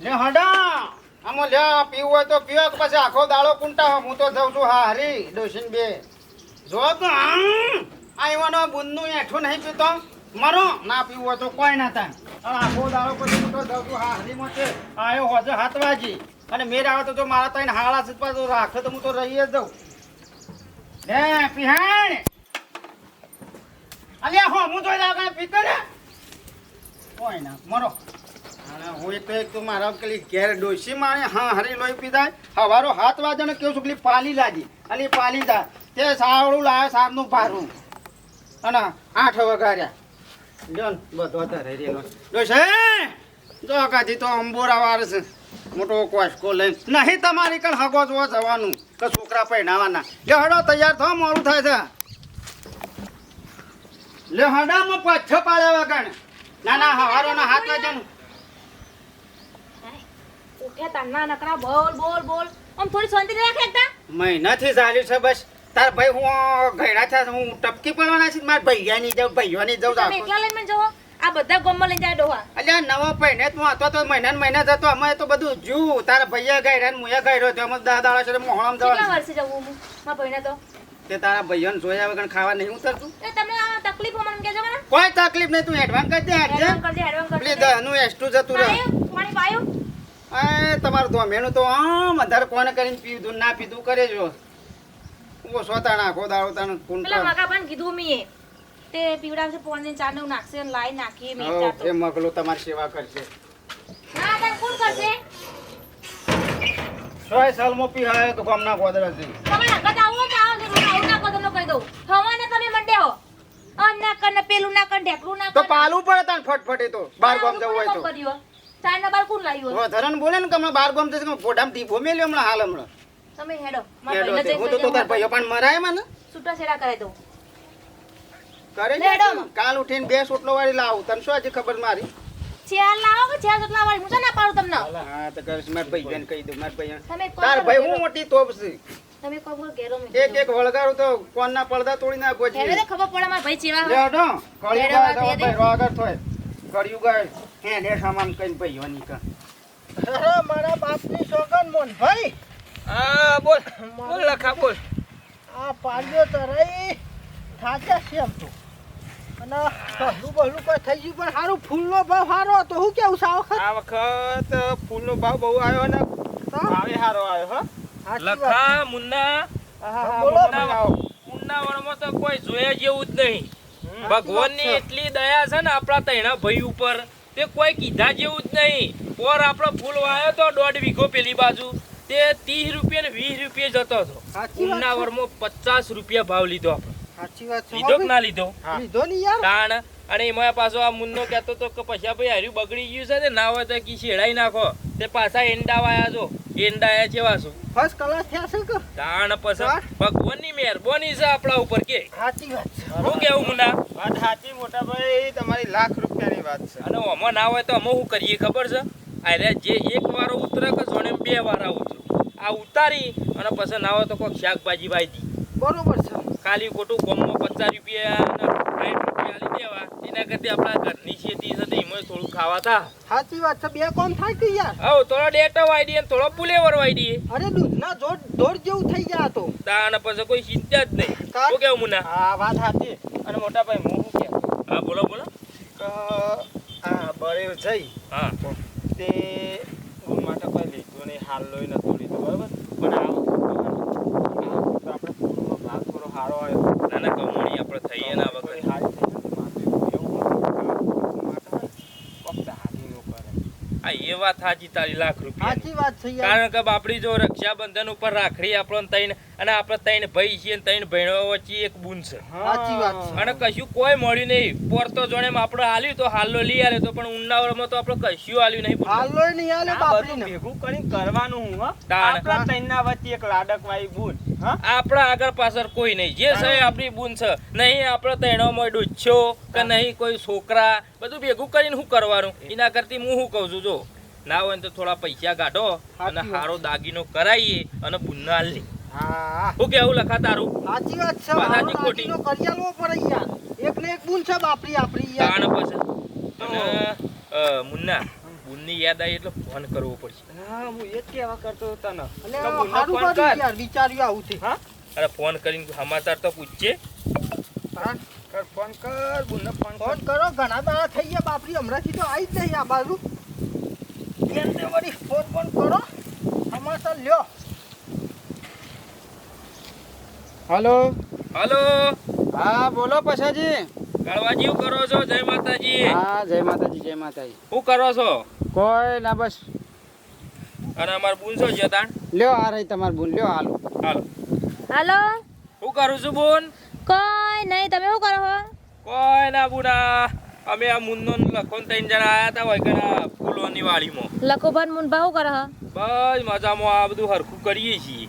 લે હડા, આમાં લ્યા પીવું હોય તો પીવો પછી આખો દાડો કુંટા હું તો જઉં છું, હા, હરી ડોસીન બે. જો તો આ એવાનો બુંદનું એઠું નહીં પીતો. મરો, ના પીવું હોય તો કોઈ ના થાય. આખો દાડો પછી હું તો જઉં છું, હા હરીમાં છે આયો હોજે હાથ વાજી. અને મેર આવે તો મારા તઈને હાળા સિપા તો રાખે તો હું તો રહી જ દઉં લે, પિહાણ. અલ્યા હો, હું જોઈ લાવ પીતો ને? કોઈ ના, મરો. હું તો તો મારા પેલી ઘેર ડોસી માણે હા હરી લોહી પીધા હવારો હાથ વાગે કેવું પેલી પાલી લાગી. અલી પાલી દા તે સાવડું લાવે સારનું પારું અને આઠ વગાડ્યા જો કાજી તો અંબોરા વાર છે. મોટો કોસકો લઈને. નહીં તમારી કણ હગો જોવા જવાનું. કે છોકરા પહેણાવાના. લે હડો, તૈયાર થવા મોડું થાય છે. લે હડામાં પાછો પાડ્યા વગર. ના ના, હવારોના હાથ વાગ્યાનું ઉઠ્યા તારના નકરા બોલ બોલ બોલ. આમ થોડી શાંતિ રાખે એકતા મહિનાથી ચાલ્યું છે બસ. તાર ભાઈ હું ઘેડા છે હું ટપકી પડવાના છે મારા ભૈયા ની જાઉં ભૈયા ની જાઉં તમે એકલા લઈને જવો? આ બધા ગોમમાં લઈ જાય ડોહા. અલ્યા નવો પહેને તું હતો તો મહિના ને મહિના જતો અમે તો બધું જુ તારા ભૈયા ગયડા ને મુયા ગયડો તો અમે દસ દાડા છે મોહણમ કેટલા વર્ષે જવું હું મારા તો? તે તારા ભૈયાને જોયા વગર ખાવા નહીં ઉતરતું. એ તમે આ તકલીફો મને મને. કોઈ તકલીફ નહીં તું એડવાન્સ કરી દે એડવાન્સ કરી દે એડવાન્સ પેલી કરજે દહનું એસ્ટું જતું રહે. મારી પાયું એ તમારું ધોમેણું તો આમ અંધાર કોને કરીને પીધું ના પીધું કરે જો ઓ સોતા નાખો દાડો તાણ પેલા મગા પણ કીધું મી તે પીવડાવશે પોણી ચાર ને નાખશે અને લાઈ નાખીએ મે હો, એ મગલો તમારી સેવા કરશે. ના તને કોણ કરશે? સોય સાલમાં પી હાય તો ગામના ગોદરા છે. તમારે આગળ આવો તો આવો ને આવું ના કરો કહી દઉં. હવાને તમે મંડે હો. આ ના કને ને પેલું ના કને ઢેકલું ના તો પાલું પડે તાન ફટફટે તો બાર ગામ જવું હોય તો. ચાર ના બાર કોણ લાવ્યું ધરણ બોલે ને કે હમણાં બાર ગામ જશે ફોટામાં ટીપો મેલ્યો હમણાં હાલ હમણાં. તમે હેડો. હું તો તાર ભાઈઓ પણ મરાય મને છૂટા છેડા કરાવી દઉં. કરે કાલ ઉઠીને બે સોટલો વાળી લાવું. તને શું આજે ખબર મારી? ચાર લાવો કે ચાર સોટલા વાળી? હું તો ના પાડું તમને. હા તો કરીશ. મારા ભાઈ બેન કહી દઉં. માર ભાઈ તાર ભાઈ હું મોટી તોપ છે. તમે કોઈ ઘેરો મેં એક એક વળગાડું તો કોણના પડદા તોડી નાખો છે ખબર પડે મારા ભાઈ ચેવા હેડો. ભાઈ રોગર થોય. કળિયુગ આવે. હે સામાન કઈને ભાઈઓની કા. અરે મારા બાપની સોગન મોન ભાઈ! હા બોલ બોલ લખા બોલ. આ પાડ્યો તો રહી થાચા છે એમ તો. અને કોઈ થઈ ગયું પણ સારું ફૂલનો ભાવ સારો હતો. હું કેવું સા વખત? આ વખત ફૂલનો ભાવ બહુ આવ્યો ને ભાવે સારો આવ્યો હો. લખા મુન્ના. આવો. ઉન્નાવળમાં તો કોઈ જોયા જેવું જ નહીં. ભગવાનની એટલી દયા છે ને આપણા તૈણા ભાઈ ઉપર. તે કોઈ કીધા જેવું જ નહીં. પોર આપણો ફૂલ વાયો તો દોઢ વીઘો પેલી બાજુ. તે ત્રીસ રૂપિયા ને વીસ રૂપિયા જતો હતો. સાચી માં પચાસ રૂપિયા ભાવ લીધો આપણે. સાચી વાત લીધો કે ના લીધો? લીધો યાર. તાણ અને એમાં પાછો આ મુન્નો કહેતો તો કે પછી ભાઈ હાર્યું બગડી ગયું છે ને ના હોય તો કી શેડાઈ નાખો. તે પાછા એંડા વાયા છો. એંડા આયા છે વાસો ફર્સ્ટ ક્લાસ થયા છે કે? તાણ પછી હા. ભગવાનની મહેરબાની છે આપણા ઉપર કે. સાચી વાત છે. શું કેવું મુન્ના? વાત સાચી મોટા ભાઈ તમારી લાખ રૂપિયાની વાત છે. અને આમાં ના હોય તો અમે શું કરીએ ખબર છે? અરે જે એક વારો ઉતરે કે જોડે બે વાર આવું છું આ ઉતારી અને પછી ના હોય તો કોઈક શાકભાજી વાઈ દી બરોબર છે. ખાલી ખોટું ગમમાં પચાસ રૂપિયા રૂપિયા દેવા એના કરતી આપણા ઘરની ખેતી છે એમાં થોડું ખાવા સાચી વાત છે બે કોમ થાય કે યાર? હવ થોડો ડેટો વાઈ દઈએ થોડો પુલેવર વાઈ દઈએ અરે દૂધના દોડ જેવું થઈ ગયા તો. તાણ પછી કોઈ ચિંતા જ નહીં? શું કેવું મુના? હા વાત સાચી. અને મોટા ભાઈ હું શું હા બોલો બોલો. આ બળેવ જઈ. હા. તે ગુણ માટે કોઈ લીધું નહીં હાલ લોહી નતું લીધું બરાબર? પણ આ વખત આ વખત આપણે ફૂલનો ભાગ થોડો સારો આવ્યો ના ના કમોણી આપણે ને વગર સારી થઈ ને કરે. હા એ વાત સાચી તારી લાખ રૂપિયા સાચી વાત છે કારણ કે આપણી જો રક્ષાબંધન ઉપર રાખડી આપણો તૈન અને આપણે તૈન ભાઈ છીએ ને તૈન બહેનો વચ્ચે એક બૂન છે. સાચી વાત છે. અને કશું કોઈ મળ્યું નહીં. પોર તો જોડે આપણે હાલ્યું તો હાલો લઈ આવ્યો તો પણ ઉન્નાવળમાં તો આપણે કશું હાલ્યું નહીં હાલો નહીં ભેગું કરી કરવાનું હું હો. આપણા ત્રણના વચ્ચે એક લાડક વાળી બૂન. આપણા આગળ પાછળ કોઈ નહીં. જે છે આપણી બૂન છે. નહીં આપણે તૈણોમાં ડૂચ્યો કે નહીં કોઈ છોકરા. બધું ભેગું કરીને શું કરવાનું? એના કરતી હું શું કહું છું? જો ના હોય તો થોડા પૈસા કાઢો અને સારો દાગીનો કરાવીએ અને બુનના લઈ હા. કેવું લખા તારું? સાચી વાત છે. સાચી ખોટી? કરિયાલો પડે યાર. એક ને એક બૂન છે બાપરી આપણી યાર. તાણ પછી. અને મુન્ના. બુનની યાદ આવી એટલે ફોન કરવો પડશે. હા હું એ જ કહેવા કરતો હતો ને. તો સારું કર્યું યાર વિચાર્યું આવું છે. હા? અરે ફોન કરીને સમાચાર તો પૂછજે. હા? કર ફોન કર બુનને ફોન કર. ફોન કરો ઘણા દાડા થઈ ગયા બાપરી હમણાંથી તો આવી જ નહીં આ બાજુ. એમને વળી ફોન ફોન કરો સમાચાર લ્યો. હલો? હાલો? હા બોલો પછાજી. કાળવાજી કરો છો જય માતાજી. હા જય માતાજી જય માતાજી. શું કરો છો? કોઈ ના બસ. અને અમાર બુન છો છે તાણ? લ્યો આ રહી તમાર બોલ લ્યો હાલો. હાલો. હાલો? હું કરું છું બુન? કોઈ નહીં તમે શું કરો છો કોઈ ના બુના. અમે આ મુન્નો લખો લખોન ત્રણ જણા આયા હતા હોય કણા ફૂલોની વાડીમાં. લખોભાન મુનભા શું કરો છો બસ મજામાં આ બધું હરખું કરીએ છીએ.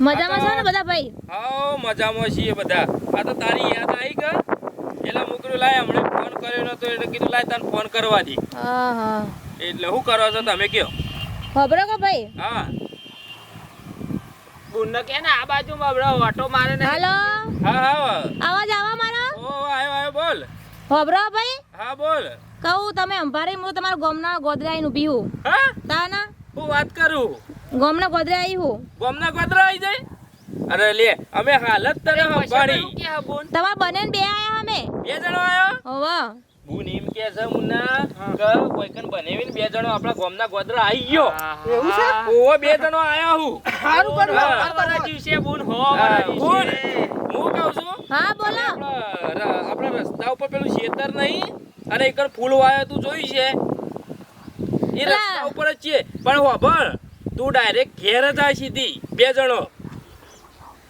મજામાં છો ને બધા ભાઈ? હા મજામાં છીએ બધા. આ તો તારી યાદ આવી કે એટલે મોકલ્યું લાય હમણાં ફોન કર્યો નતો એટલે કીધું લાય તને ફોન કરવા દી. હા હા. એટલે શું કરો છો તમે કયો? ખબરો કો ભાઈ? હા. બુનને કે ને આ બાજુ બબડો ઓટો મારે ને. હેલો? હા હા આવાજ આવા મારો? ઓ આયો આયો બોલ. ખબરો ભાઈ? હા બોલ. કહું તમે અંભારી હું તમારા ગોમના ગોદરા આવીને ઊભી હું. હા? તાના? હું વાત કરું? ગોમના ગોદરા આવી હું. ગોમના ગોદરા આવી જાય? અરે લે અમે હાલત તને સંભાળી. તમારા બને બે આયા અમે. બે જણો આયો? હોવા. બુન એમ કે છે મુન્ના કે કોઈકન બનાવીને બે જણો આપણા ગોમના ગોદરા આવી ગયો. એવું છે? ઓવો બે જણો આયા હું. સારું કર્યું હા. સારું દિવસે બુન હો હા, બુન દિવસે. હું કહું છું? હા બોલો. આપણા રસ્તા ઉપર પેલું શેતર નહીં અને એક ફૂલ વાયો તું જોઈ છે? એ. રસ્તા ઉપર જ છે. પણ હોભળ તું ડાયરેક્ટ ઘેર જ આ સીધી બે જણો.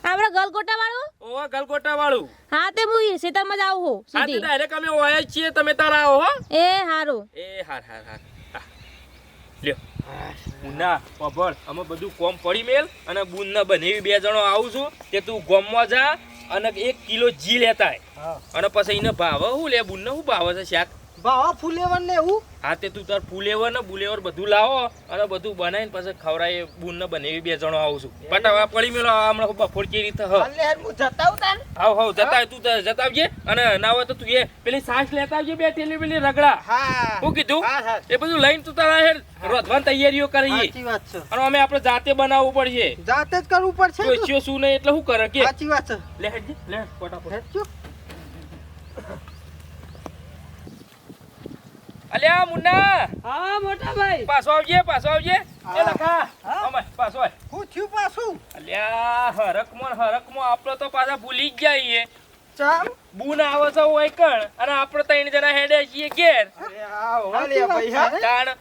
આપણે ગલગોટા વાળું ઓવા ગલગોટા વાળું હા તે હું સીતામાં જ આવું હું હા તે ડાયરેક્ટ અમે ઓય છીએ તમે તારા આવો હો. એ હારું. એ હાર હાર હાર. લ્યો. ઉના હોભળ અમે બધું કોમ પડી મેલ અને બુનના બનેવી બે જણો આવું છું. તે તું ગોમમાં જા અને એક કિલો જી લેતા હા. અને પછી એને ભાવે હું લે બુન ને હું ભાવે છે શાક? ભાવા ફૂલેવર ને એવું? હા તે તું તાર ફૂલેવર ને બુલેવર બધું લાવો અને બધું બનાવીને પછી ખવરાય બુન ને બને બે જણો આવું છું. પટાવા પડી મેલો હમણાં બફોર કેવી રીતે? હ હું જતાવ આવું તાન હાવ જતા તું તાર જતા આવજે. અને ના હોય તો તું એ પેલી સાસ લેતા આવજે બે ટેલી પેલી રગડા. હા. હું કીધું? હા હા. એ બધું લઈને તું તારા હેર રોધવાની તૈયારીઓ કરીએ સાચી વાત છે. અને અમે આપણે જાતે બનાવવું પડશે. જાતે જ કરવું પડશે તો? શું નહીં એટલે શું કરે કે. સાચી વાત છે. લે હેડ લે ફટાફટ. અલ્યા મુન્ના. હા મોટા ભાઈ. પાછો આવજે પાછો આવજે. એ લખા. હા. અમાય પાછો આય. હું થયું પાછું? અલ્યા હરકમાં હરકમાં આપણે તો પાછા ભૂલી જ જઈએ ચામ બૂન આવે છે હોય કણ અને આપણે ત્રણ જણા હેડે છીએ ઘેર.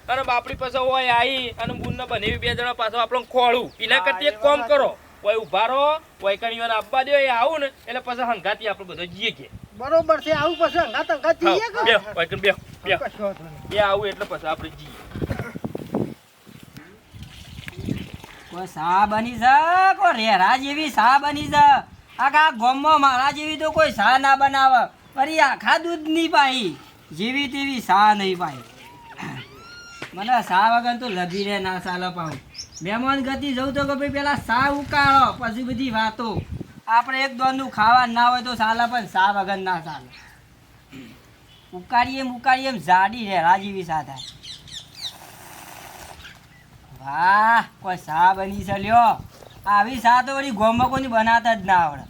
અને બાપડી પાસે હોય આવી અને બૂન ને બનેવી બે જણા પાછો આપણને ખોળું. એના કરતી એક કોમ કરો. કોઈ ઊભા રહો કોઈ કણીઓને આપવા દો એ આવું ને એટલે પછી હંગાતી આપણે બધો જઈએ કે બરોબર છે આવું પછી હંગાત હંગાત જઈએ કે? બેહો, કોઈ બે બે આવું એટલે પછી આપણે જઈએ. કોઈ સા બની છે કોઈ રેરા જેવી સા બની છે આખા ગોમમાં મારા જેવી તો કોઈ સા ના બનાવે. અરે આખા દૂધ પાઈ જેવી તેવી સા નહીં પાઈ મને સા વગર તો લગી ના ચાલે પાઉં મહેમાન ગતિ જવું તો કે ભાઈ પેલા સા ઉકાળો પછી બધી વાતો. આપણે એક દોનનું ખાવા ના હોય તો ચાલે પણ સા વગર ના ચાલે. ઉકાળીએ ઉકાળીએ એમ જાડી રેલા જેવી સા થાય વાહ, કોઈ સા બની છે આવી સા તો વળી ગોમકોની બનાતા જ ના આવડે.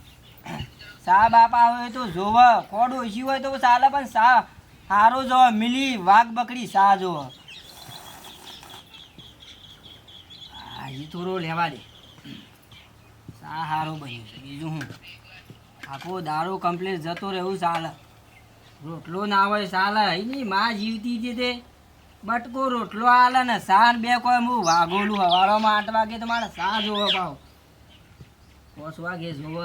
સા બાપા હોય તો જોવે, કોડ ઓછી હોય તો ચાલે, પણ સા સારો જોવે, મિલી વાઘ બકરી સા હા એ થોડો લેવા દે. સા સારો બન્યું છે, બીજું હું આખો દારૂ કમ્પ્લીટ જતો રહેવું ચાલે. રોટલો ના હોય ચાલે એની માં જીવતી હતી તે. બટકો રોટલો આલે ને સાર બે કોઈ હું વાગોલું હવારોમાં આઠ વાગે તો મારે સા જોવો પાવ. પાંચ વાગે જોવો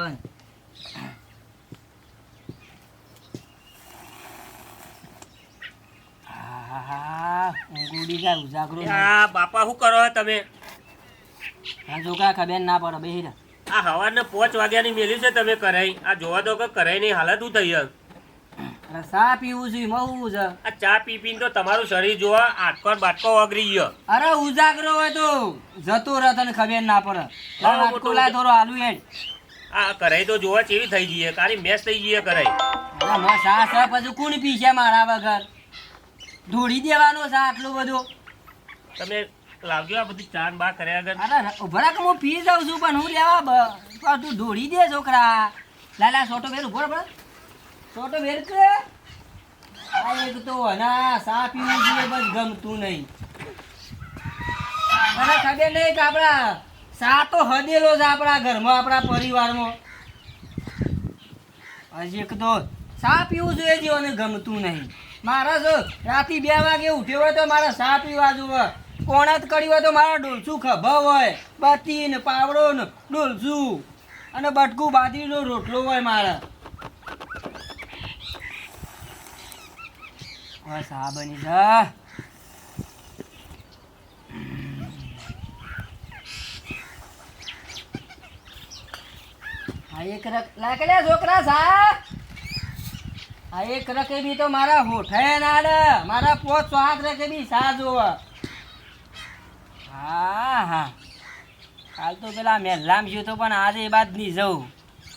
જાય બાપા શું કરો તમે? આ જો કાંઈ ખબર ના પડે બેહી. આ હવારને પાંચ વાગ્યાની મેલી છે તમે કરાઈ. આ જોવા દો કે કરાઈ નહીં હાલત શું થઈ છે સા પીવું છું એમાં શું છે? આ ચા પી પીને તો તમારું શરીર જોવા આટકો બાટકો વગરી ગયો. અરે ઉજાગરો હોય તો જતો રહે તને ખબર ના પડે. આટકો લાય થોડો આલુ હેડ. આ કરાઈ તો જોવા ચેવી થઈ ગઈ છે? કારી મેસ થઈ ગઈ કરાઈ. અરે મેં સા સા પછી કોણ પીશે મારા વગર? ધોડી દેવાનો સા આટલું બધું. તમે લાવજો આ બધી ચાન બા કર્યા આગળ અરે ઊભા રાખ હું પી જાઉં છું પણ હું લેવા તું ઢોળી દે છોકરા. લાલા છોટો બેર ઊભો રહે સોટો વેરક? આ એક તો હના સા પીવું જોઈએ બસ ગમતું નહીં. મને ખબર નહીં કે આપણા સા તો હદેલો છે આપણા ઘરમાં, આપણા પરિવારમાં. હજી એક તો સા પીવું જોઈએ જીવને ગમતું નહીં. મારા જો રાતે બે વાગે ઉઠ્યો હોય તો મારે સા પીવા જોવે કોણાત કરી હોય તો મારા ડોલસું ખભા હોય. બતી ને પાવડો ને ડોલસું. અને બટકું બાજરીનો રોટલો હોય મારે. હવે સા બની જા એક રક લાકડે છોકરા સા આ એક રકે બી તો મારા હોઠે નાડ, મારા પોચ હાથ રકે બી સા જોવા હા હા. કાલ તો પેલા મહેલામ જ્યો તો પણ આજે એ બાદ નહીં જવું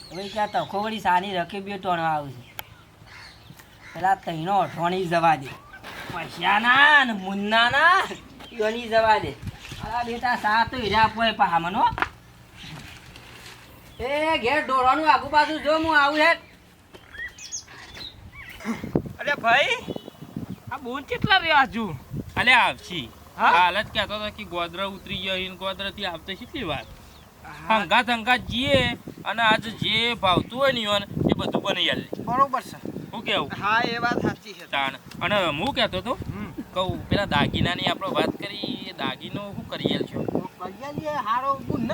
હવે ક્યાં તખો વળી સાની રકીબીઓ ટોણવા આવશે પેલા તૈનો અઠવાણી જવા દે. પૈસાના ને મુન્નાના યોની જવા દે. અલા બેટા સાતો હીરા પોય પામનો એ ઘેર ઢોળવાનું આગુ પાછું જો હું આવું હેત અરે ભાઈ આ બોન કેટલા રહ્યા હજુ અલે આવશી. હા? હાલ જ કહેતો હતો કે ગોદરા ઉતરી ગયો હિન ગોદરા થી આવતે કેટલી વાર? હંગાત હંગાત જીએ અને આજ જે ભાવતું હોય ને એ બધું બની જાય બરોબર છે. હું કેવું? હા એ વાત સાચી છે. તાણ. અને હું કહેતો તો કહું પેલા દાગીનાની આપણે વાત કરી એ દાગીનો શું કરીએ લે હારો બુન ન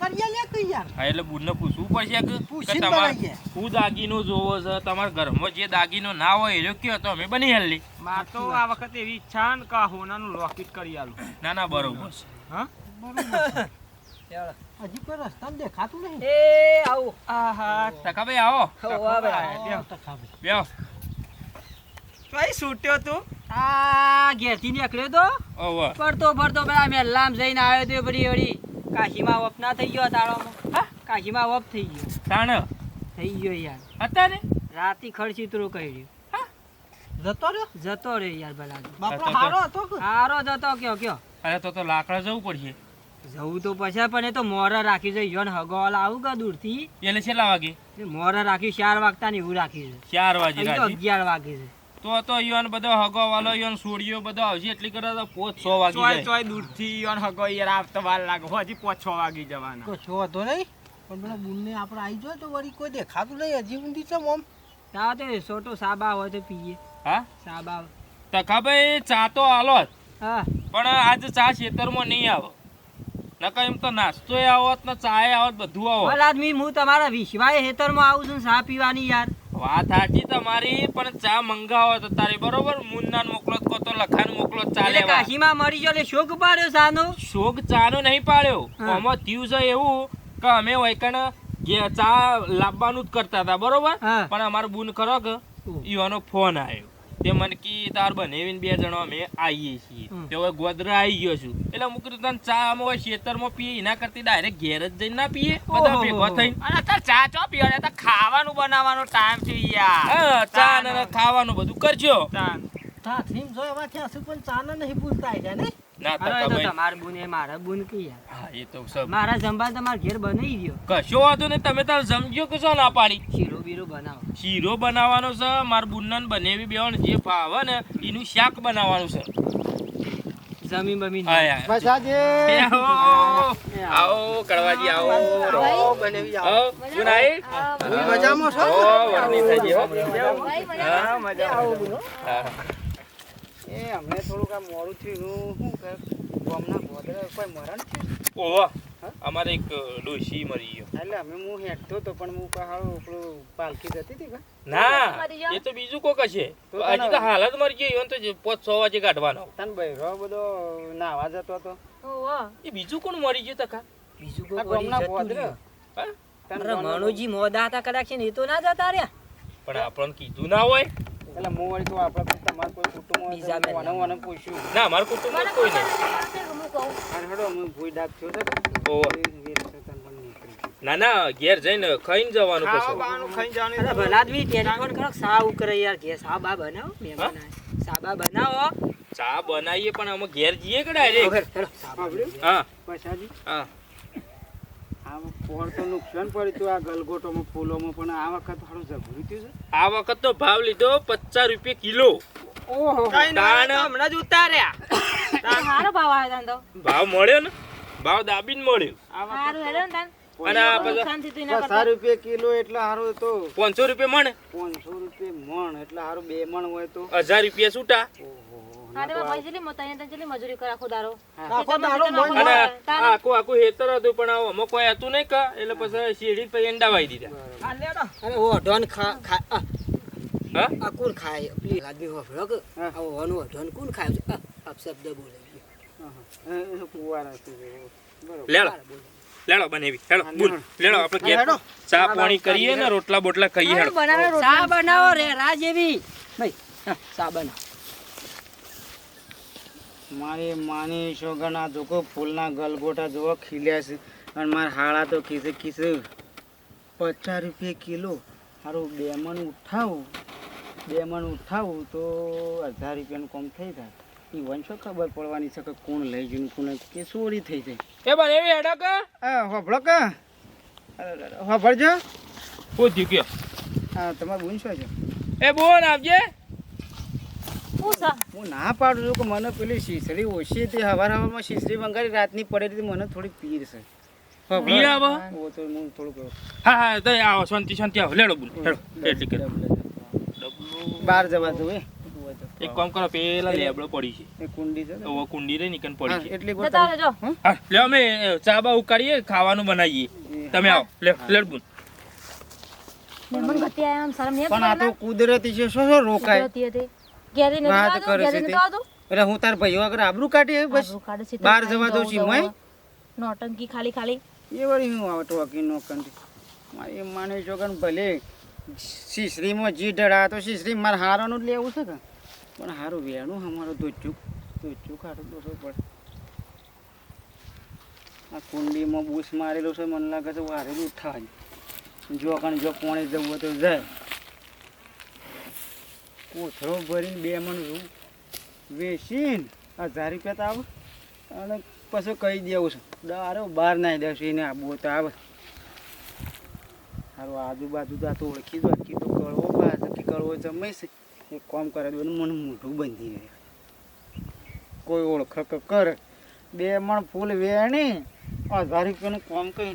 કરીએ લે કઈ યાર? હા એટલે બુનને પૂછવું પડશે કે- તમારે. હું દાગીનો જોવો છે તમારા ઘરમાં જે દાગીનો ના હોય એ કયો તો અમે બની હાલી માર તો આ વખતે એવી ઈચ્છા ને કે હોનાનું લોકેટ કરી આલું. ના ના બરોબર છે. હા? હજી કોઈ રસ્તામાં દેખાતું નહીં. એ આવો. આહા ટકાભાઈ આવો. તો ખાবে. બેહો. કઈ છૂટ્યો તું? આ ઘેરથી નીકળ્યો તો? ઓવર પડતો ફરતો પેલા મેલ્લામ જઈને આવ્યો તો વળી વળી. કાશીમાં વપ ના થઈ ગયો તાળામાં. હા? કાશીમાં વપ થઈ ગયો. તાણ? થઈ ગયો યાર. અત્યારે? રાતી રહ્યું હા? જતો રહ્યો? જતો રે યાર ભલા. બાપરો હારો હતો હારો સારો જતો કયો કયો. અરે તો તો લાકડા જવું પડશે. જવું તો પછી પણ એ તો મોરા રાખી છે. યોન હગોલ આવું કે દૂરથી? એટલે છેલ્લા વાગે. મોરા રાખી ચાર વાગતા ને એવું રાખી છે. ચાર વાગે તો અગિયાર વાગે છે. તો તો યોન બધો હગો વાલો યોન સોડિયો બધો આવશે એટલી કરે તો પોચ છ વાગી ચોય જાય. ચોય દૂરથી યોન હગો યાર આવતો વાર લાગે. હજી પાંચ છ વાગી જવાના. કોઈ છો હતો નહીં? પણ પેલા બુનને આપણે આવી જાય તો વળી કોઈ દેખાતું નહીં. હજી ઊંધી છે મોમ. તા તો સોટો સાબા હોય તો પીએ. હા? સાબા. તકાભાઈ ચા તો આલો જ. હા. પણ આજ ચા ખેતરમાં નહીં આવે. નકર એમ તો નાસ્તો આવત ને ચાય આવત બધું આવત. ભલા આદમી હું તમારા વિશ્વાય હેતરમાં આવું છું ને ચા પીવાની યાર. વાત સાચી તમારી પણ ચા મંગાવો તો તારી બરોબર મુન્ના મોકલો તો કો તો લખાન મોકલો ચાલે કાશીમાં મરી ગયો એટલે શોક પાડ્યો સાનો શોક ચાનો નહીં પાડ્યો. આમાં થયું છે એવું કે અમે વૈકણ જે ચા લાવવાનું જ કરતા હતા બરોબર? પણ અમારો બુન ખરો કે. ઈવાનો ફોન આવ્યો તે મને કી તાર બનેવીને બે જણા અમે આવીએ છીએ. તે હવે ગોદરા આવી ગયો છું. એટલે અમુક તને ચા અમે હોય ખેતરમાં પીએ એના કરતી ડાયરેક્ટ ઘેર જ જઈને ના પીએ? બધા ભેગો થઈને. અને તાર ચા ચો પીવા તો ખાવાનું બનાવવાનો ટાઈમ છે યાર. હા ચા ને ખાવાનું બધું કરજો. તાન. સાથીમ જો એવા થયા છે પણ ચાના નહીં ભૂલતા જાય ને? ના તમાર બુન એ મારા બુન કી હા એ તો સબ મારા જંબા તમારા ઘેર બનાવી ગયો. કશો વાંધો નહીં તમે તાર સમજ્યો કે શું ના પાડી? શીરો બીરો બનાવો. શીરો બનાવવાનો છે માર બુનન બનેવી બેવણ જે ભાવે ને એનું શાક બનાવવાનું છે. જમીન બમીન. આય આય બસ આજે આવો કડવાજી બનેવી મજામાં છો? ઓ વરની થઈ ગઈ હો. આવો બોલો. હા. એ અમને થોડુંક આ મોડું થયું. શું કે ગામના ગોદરા કોઈ મરણ થયું? ઓહો અમારે એક ડોશી મરી ગયો. એટલે અમે હું હેઠતો હતો પણ હું કહું પેલું પાલખી જતી હતી ના એ તો બીજું કોક હશે. હજી તો હાલ મરી ગયો તો પાંચ છ વાગે કાઢવાનો. તને બૈરો બધો નાવા જતો હતો. એ બીજું કોણ મરી ગયું તકા બીજું કોઈ ગામના ગોદરા. અરે મોદા હતા કદાચ ને એ તો ના જતા રહ્યા. પણ આપણને કીધું ના હોય. એટલે હું વળી તો આપણે તમારે કોઈ કુટુંબ બીજા તો મેં મને મને પૂછ્યું ના અમારા કુટુંબમાં કોઈ નહીં. હેડો હું ભૂઈ ડાક છે ગયું. ના ના ઘેર જઈને ખાઈને જવાનું પછી. બાવાનું ખાઈને જવાનું અરે આદમી ટેલિફોન કરો સા ઉકરે યાર ઘેર. સા બા બનાવો મહેમાન. સા બા બનાવો. ચા બનાવીએ પણ અમે ઘેર જઈએ કે ડાયરેક્ટ? હા પછાડી હા. આ તો નુકસાન પડ્યું હતું આ ગલગોટોમાં ફૂલોમાં પણ આ વખત થોડું જબરું થયું છે. આ વખત તો ભાવ લીધો પચાસ રૂપિયા કિલો. ઓહો. હમણાં જ ઉતાર્યા. સારો ભાવ આવ્યો તાન તો. ભાવ મળ્યો ને? ભાવ દાબીને મળ્યો. સારું તાન. રૂપિયા કિલો એટલે સારું તો. પાંચસો રૂપિયા મણ. પાંચસો રૂપિયા મણ એટલે સારું બે મણ હોય તો. હજાર રૂપિયા છૂટા. અરે બાપા, એટલી મો- તને મજૂરી કરે આખો આખો દાડો મન અને હોય, તાન. આખું આખું હેતર હતું પણ આ કોઈ હતું નહીં કા? એટલે પછી શેરડી પછી એંડાવાઈ દીધા. અરે ઓઢોન ખા ખા હા? આ કોણ ખાય? પેલી આદમી હોફળો કે આ ઓવાનું ઓઢોન કોણ ખાય? અપશબ્દ બોલે. એ એ કુંવારા છે બરોબર. લેડો. લેડો બનેવી. હેડો બોલ. લેડો આપણે ઘેર ચા પાણી કરીએ ને રોટલા બોટલા ખાઈએ હેડો. ચા બનાવો રે રાજ એવી. ભાઈ ચા બનાવો. મારી માની સોગના જોકો ફૂલના ગલગોટા જોવા ખીલ્યા છે. અને મારા હાળા તો ખીસે ખીસે પચાસ રૂપિયા કિલો સારું બે મણ ઉઠાવું. બે મણ ઉઠાવું તો હજાર રૂપિયાનું કોમ થઈ જાય. એ વંશો ખબર પડવાની છે કે કોણ લઈ જઈને કોને કે ચોરી થઈ જાય. એ બનેવી હેડો કા? હા હોભળો કે? હોભળજો. પૂછ્યું કયો હા તમારે બુન શું છે. એ બોન આપજે? હું ના પાડું છું કે મને પેલી શીસડી ઓછી હતી. હવાર હવારમાં શીસડી મંગાવી રાતની પડેલી મને થોડી પીર છે. પીર આવે? ઓ તો હું થોડુંક હા હા તો આવો શાંતિ શાંતિ આવો. લેડો બોલ હેડો એટલી કે બહાર જવા દો એક કામ કરો પેલા લેબડો પડી છે. એ કુંડી છે ઓ કુંડી રે નીકન પડી છે. એટલી ગોતા રહેજો. હા લે અમે ચા બા ઉકાળીએ ખાવાનું બનાવીએ. તમે આવો લે લેડ બોલ. મહેમાન ગતિ આયા આમ શરમ નહીં પણ આ તો કુદરતી છે શું શું રોકાય? કુદરતી હતી. ઘેરે નથી વાત કરે છે. એટલે હું તાર ભાઈઓ આગળ આબરૂ કાઢી બસ. બહાર જવા દઉં છું હું નોટંકી ખાલી ખાલી. એ વળી હું આવતો વકીલ નો કંટી મારે માનવી કે ભલે શીશરીમાં જી ડળા તો શીશરી મારે હારાનું જ લેવું છે કે. પણ હારું વેણું અમારું દોચું દોચું ખાટું દોસો પડે. આ કુંડીમાં બૂસ મારેલું છે મને લાગે છે વારેલું થાય. જો કણ જો કોણે જવું હોય તો જાય. કોથળો ભરીને બે મણ રૂ વેચીને હજાર રૂપિયા તો આવે. અને પછી કહી દેવું છું, દારો બહાર નાખી દેશું, એને આબુ તો આવે. સારું આજુબાજુ તો આ તો ઓળખી જ ઓળખી તો કળવો પાસે કે કળવો જમાઈશ એ કોમ કરે દે મને મોઢું બંધી રહે કોઈ ઓળખ કરે, બે મણ ફૂલ વેણી હજાર રૂપિયાનું કોમ કહી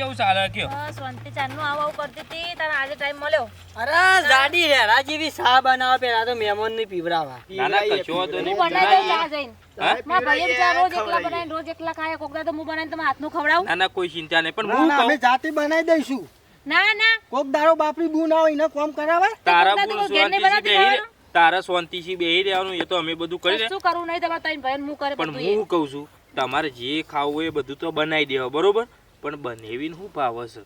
જેવું ચાલે કયો બસ શાંતિ ચાંદનું આવું આવું કરતી હતી. તને આજે ટાઈમ મળ્યો? અરે જાડી રે રાજ એવી ચા બનાવો? પેલા તો મહેમાનની પીવરાવા ના ના કશો વાંધો નહીં. બનાવી દઉં ચા જઈને. મારા ભાઈએ બિચારા રોજ એકલા બનાવીને રોજ એકલા ખાય કોક દાડો હું બનાવીને તમે હાથનું ખવડાવું. ના ના કોઈ ચિંતા નહીં. પણ હું અમે જાતે બનાવી દઈશું. ના ના. કોક દાડો બાપરી બુ ના હોય એને કોમ કરાવે? તારા શાંતિથી ખાવાનું? તારા શાંતિથી બેહી રહેવાનું એ તો અમે બધું કરી શું કરવું નહીં તમારે ત્રણ ભાઈ હું કરે પણ હું કહું છું તમારે જે ખાવું હોય એ બધું તો બનાવી દેવા બરોબર? પણ બનેવીને શું ભાવ છે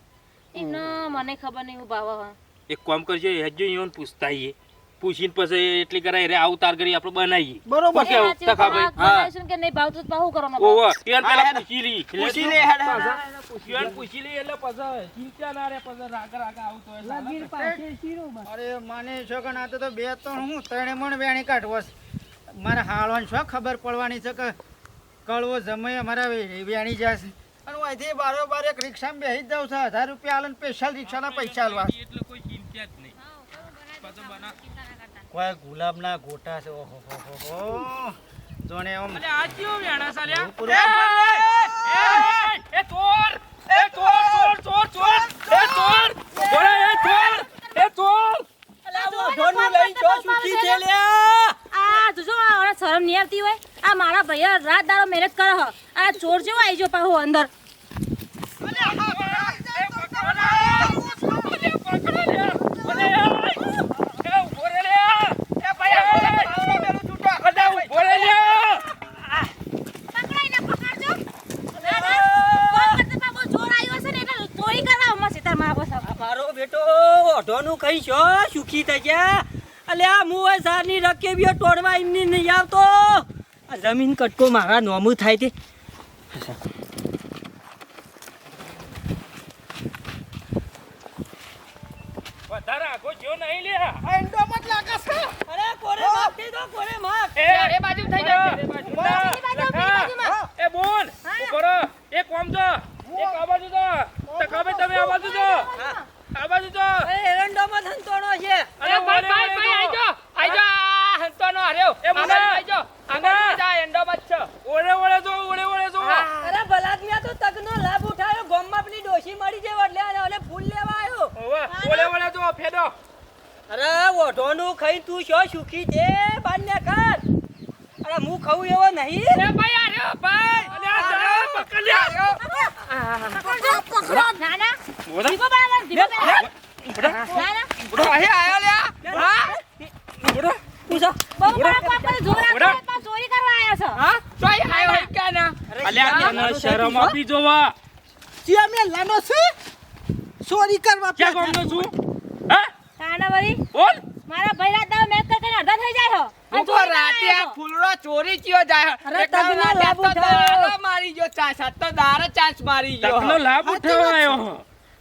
મને ખબર નહીં હું ભાવ હા એક કામ કરજો હેજો ઈવન પૂછતા આઈએ. પૂછીને પછી એટલી કરાય રે આવું તાર કરી આપણે બનાવીએ. બરોબર. કે તખા ભાઈ હા? કે નહીં ભાવતું તો કરવાનો ભાવ. ઓવો ઈવન પેલા પૂછી લી પૂછી લે ઈવન પૂછી લે એટલે પછી ચિંતા ના રે પછી રાગ રાગ આવતો હોય સાલા. અરે મને છો કે ના તો તો બે ત્રણ હું ત્રણે મણ વેણી કાઢવસ છે મારે હાળવાની શું ખબર પડવાની છે કે કળવો જમાઈ અમારા વેણી જશે. અને અહીંથી બારો બાર એક રિક્ષામાં બેસી જ જાઉં છું હજાર રૂપિયા આલે સ્પેશિયલ રિક્ષાના પૈસા આલવા એટલે કોઈ ચિંતા જ નહીં કોઈ ગુલાબના ગોટા છે ઓહો હો હો હો જોણે ઓમ અરે આ કયો વેણા સાલ્યા? એ, એ, એ, ચોર! એ ચોર, ચોર, ચોર, ચોર! એ ચોર! બોલે, એ ચોર! એ ચોર! આ જોજો આ શરમ નહીં આવતી હોય આ મારા ભૈયા રાત દાડો મહેનત કરે હ આ ચોર જેવો આવી ગયો પાછો અંદર. મારો બેટો ઓઢોનું કઈ છો? સુખી થઈ ગયા? અલે આ મું હોય સારની રકેબીઓ તોડવા એમની નહીં આવતો. જમીન કટકો મારા નોમું થાય તે. લ્યા આ એન્ડોમાં મત લાગસ અરે કોરે માફ દે દો કોરે માફ એ અરે બાજુ થઈ જા એ બોલ. કરો એ કોમ જો. એક આ જો. તો તો તમે આ જો. તો જો. બાજુ તો મત હંતોણો છે. અરે ભાઈ ભાઈ ભાઈ આઈ જો. આઈ જો હંતોનો હર્યો. એ મુના આઈ જા આના જા એન્ડો બચ્ચ ઓળે ઓળે જો ઓળે ઓળે જો અરે બલાદમિયા તો તકનો લાભ ઉઠાવ્યો ગોમમાં પેલી ડોશી મળી જાય એટલે આને ઓલે ફૂલ લેવા આવ્યો ઓવે ઓળે ઓળે જો ફેદો અરે ઓઢોનું ખાઈ તું શો સુખી છે? બાન્ય કર અરે હું ખાવું એવો નહીં. અરે ભાઈ અરે ભાઈ અરે આ જા પકડ લે ના ના બોલા. દીપો બરાબર દીપો બરાબર ના ના બુડો અહી આયો લે હા? બુડો પૂછો બહુ બરાબર પાપા જોરા ચોરી કરવા આયા છો. હા? તોય આયો હે કે ના અલ્યા તને શરમ આપી જોવા ચિયા મે લાનો છે? ચોરી કરવા પેઠા. ગામનો છું? વળી. બોલ. મારા ભાઈ રાત દાડો મેચ કરીને અડધા થઈ જાય હો. કરવા રાતે આ ફૂલડો ચોરી કયો જાય અરે એક દાડો તગનો રાતે લાભ મારી ગયો ચાન્સ આ તો દાર ચાન્સ મારી ગયો તકનો લાભ ઉઠાવાયો હો.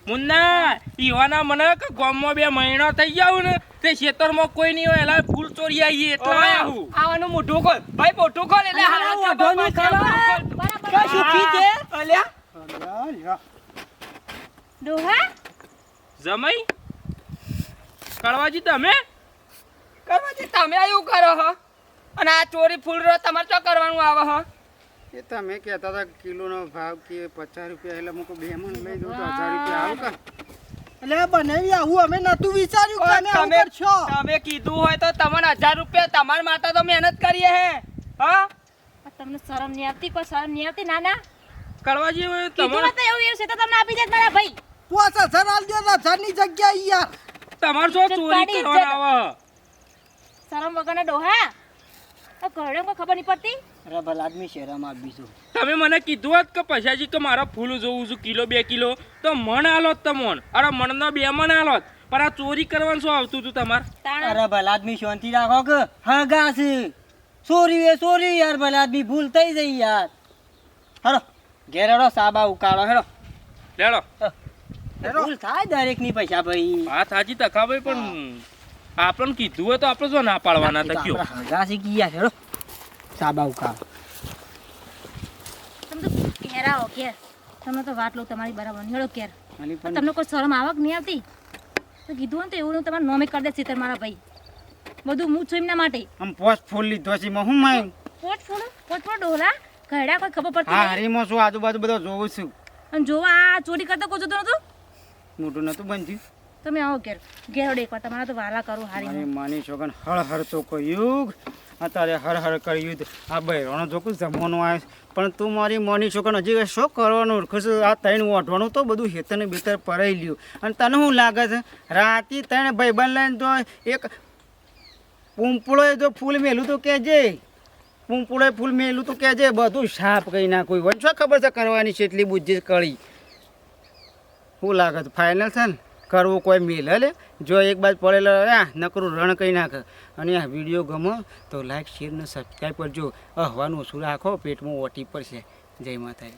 મુન્ના ઈવાના મને કે ગામમાં બે મહિનો થઈ જાવ ને તે ખેતરમાં કોઈ નહીં હોય એલા ફૂલ ચોરી આવી એટલે આયા હું. આવાનું મોઢું ખોલ. ભાઈ મોઢું ખોલ એટલે હાથ ઓઢોનું ખાવા બરાબર. સુખી છે? અલ્યા. અલ્યા, અલ્યા. ડોહા? જમાઈ? કળવાજી તમે? કડવાજી તમે આવું કરો હો? અને આ ચોરી ફૂલ રહો તમારે શું કરવાનું આવે હો? એ તમે કહેતા હતા કિલોનો ભાવ કે પચાસ રૂપિયા એટલે મૂકો બે મણ લઈ દઉં તો હજાર રૂપિયા આવું કા એટલે બનાવી આવું અમે નતું વિચાર્યું કે તમે છો તમે કીધું હોય તો તમને હજાર રૂપિયા તમારા માટે તો મહેનત કરીએ હે. હા? તમને શરમ નહીં આવતી? કોઈ શરમ નહીં આવતી ના ના કડવાજી તમારે તો એવું એવું છે તો તમને આપી દે મારા ભાઈ. પાંચ હજાર આલ દો તો હજારની જગ્યાએ યાર. તમારે શું ચોરી કરવા આવે શરમ વગરના ડોહા? આ ઘરડે કોઈ ખબર નહીં પડતી? અરે બલાદમી શેરામાં આપીશું તમે મને કીધું હોત કે પૈસાજી કે મારા ફૂલ જોવું છું કિલો બે કિલો તો મણ આલોત તો મણ અરે મણનો બે મણ આલોત. પણ આ ચોરી કરવાનું શું આવતું હતું તમારે? અરે ભલ આદમી શાંતિ રાખો કે હગા છે. ચોરી એ ચોરી યાર ભલાદમી ભૂલ થઈ જઈ યાર. હરો ઘેર હેડો સાબા ઉકાળો હેડો લેડો ભૂલ થાય દરેકની પૈસા ભાઈ. હા સાચી તકાભાઈ પણ આપણને કીધું હોય તો આપણે શું ના પાડવાના હતા કયો આપણા ગયા છે સાબા ઉકા તમે તો ઘેર આવો ઘેર તમે તો વાત તમારી બરાબર હેડો ઘેર તમને કોઈ શરમ આવક નહીં આવતી? તો કીધું હોય ને તો એવું હું તમારે નોમે કરી દે સીતર મારા ભાઈ. બધું હું છું એમના માટે. આમ પોસ્ટ ફૂલ લીધો છે હું માં પોસ્ટ ફોડો પોસ્ટ ફોડો ડોલા ઘરડા કોઈ ખબર પડતી હા હરીમાં શું આજુબાજુ બધો જોઉં છું. અને જોવા આ ચોરી કરતા કોઈ જોતો નતું મોટું નતું બનતું તમે આવો ઘેર. ઘેર એકવાર. તમારા તો વાલા કરું હારી માની છોકન હળ હર તો કોઈ યુગ. અત્યારે હર હર કરી યુદ્ધ. આ બહેરાનો જોકું જમવાનું આવે પણ તું મારી મોની છોકન હજી શું કરવાનું? ખુશ આ ત્રણ ઓઢવાનું તો બધું હેતને બેતર પરાઈ લ્યું. અને તને શું લાગે છે? રાતે ત્રણ ભાઈબંધ લઈને તો એક પૂંપળોએ જો ફૂલ મેલું તો કહેજે. પૂંપળોએ ફૂલ મેલું તો કહેજે. બધું સાફ કહી નાખું વન શું ખબર છે કરવાની છે એટલી બુદ્ધિ કળી? શું લાગે છે ફાઇનલ છે ને, કરવું કોઈ મેલ, હલે? જો એક બાદ પડેલો આ નકરું રણ કહી નાખે. અને આ વીડિયો ગમો તો લાઈક શેર ને સબસ્ક્રાઈબ કરજો. અહવાનું ઓછું રાખો? પેટમાં ઓટી પડશે. જય માતાજી.